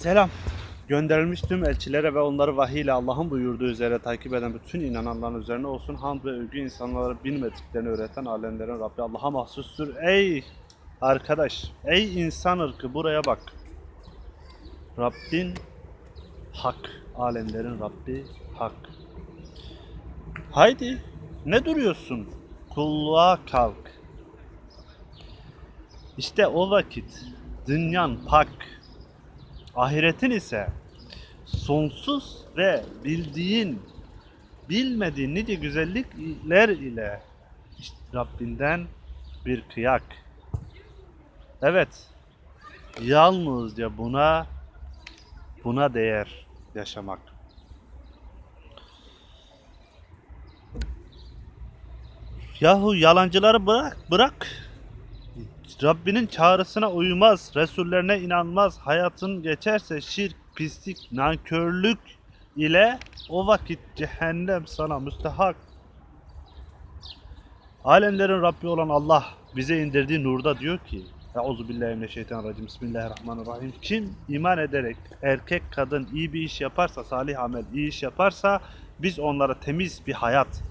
Selam. Gönderilmiş tüm elçilere ve onları vahiy ile Allah'ın buyurduğu üzere takip eden bütün inananların üzerine olsun. Hamd ve övgü insanlara bilmediklerini öğreten alemlerin Rabbi Allah'a mahsustur. Ey arkadaş, ey insan ırkı buraya bak. Rabbin hak. Alemlerin Rabbi hak. Haydi ne duruyorsun? Kulluğa kalk. İşte o vakit dünyan pak, ahiretin ise sonsuz ve bildiğin, bilmediğin nice güzellikler ile işte Rabbinden bir kıyak. Evet, yalnızca buna buna değer yaşamak. Yahu yalancıları bırak, bırak. Rabbinin çağrısına uymaz, Resullerine inanmaz, hayatın geçerse şirk, pislik, nankörlük ile o vakit cehennem sana müstehak. Alemlerin Rabbi olan Allah bize indirdiği nurda diyor ki Euzu billahi mineşşeytanirracim. Bismillahirrahmanirrahim. Kim iman ederek erkek kadın iyi bir iş yaparsa, salih amel, iyi iş yaparsa biz onlara temiz bir hayat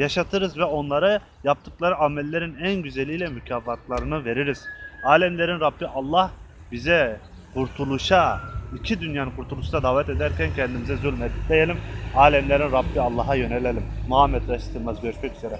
yaşatırız ve onlara yaptıkları amellerin en güzeliyle mükafatlarını veririz. Alemlerin Rabbi Allah bize kurtuluşa, iki dünyanın kurtuluşuna davet ederken kendimize zulmetmeyelim. Alemlerin Rabbi Allah'a yönelelim. Muhammed Reis Yılmaz görüşmek üzere.